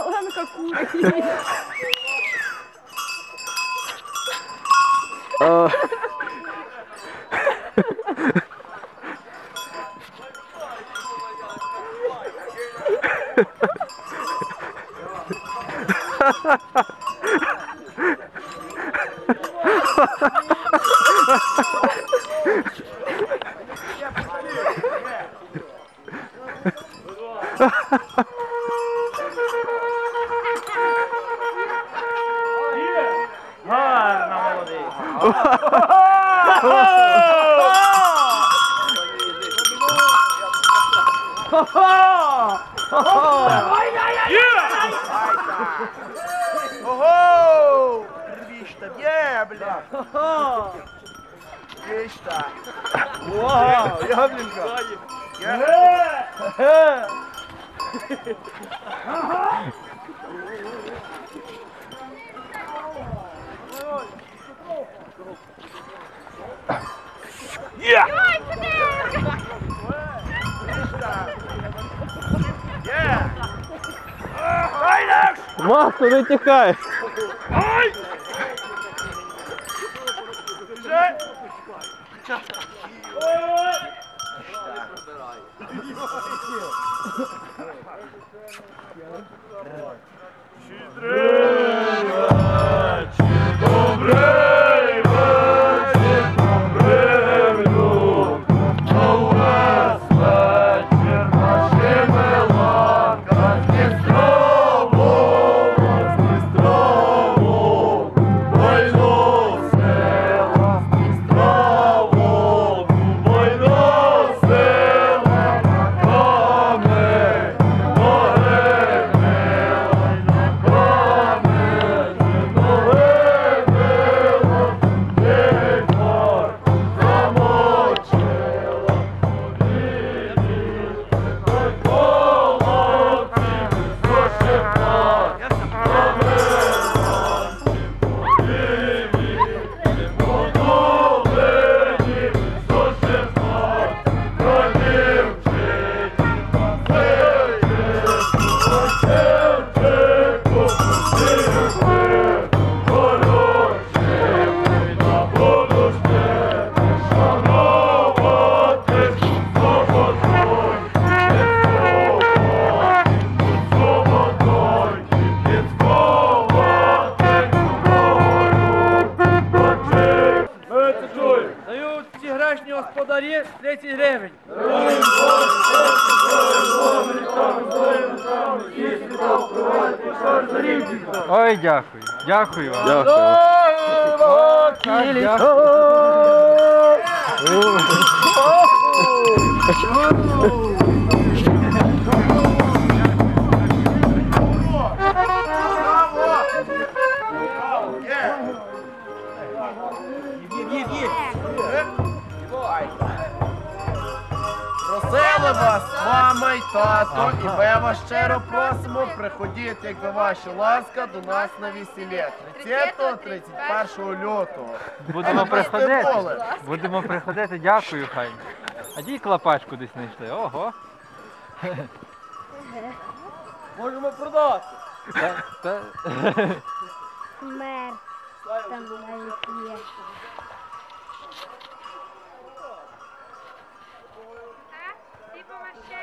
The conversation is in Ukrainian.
Оленка курить. А, Гарно, Ого! Рвішта, є, бля! Рвішта! Вау, яблінка! Є! Айдаш! Вахту, не тікай! Ай! Вже! Дають Грешні господарі 30 гривень. Ой, дякую. Дякую вам. Дякую. Так, дякую. Просили вас, мама й тато, і ми вас щиро просимо приходіть, якби ваша ласка, до нас на весілля. 30-31 лютого. Будемо приходити. Будемо приходити, дякую, хай. А дій клапачку десь знайшли. Ого. Можемо продати. Та, та... Мер. Там навіть є. Tipo uma cheia.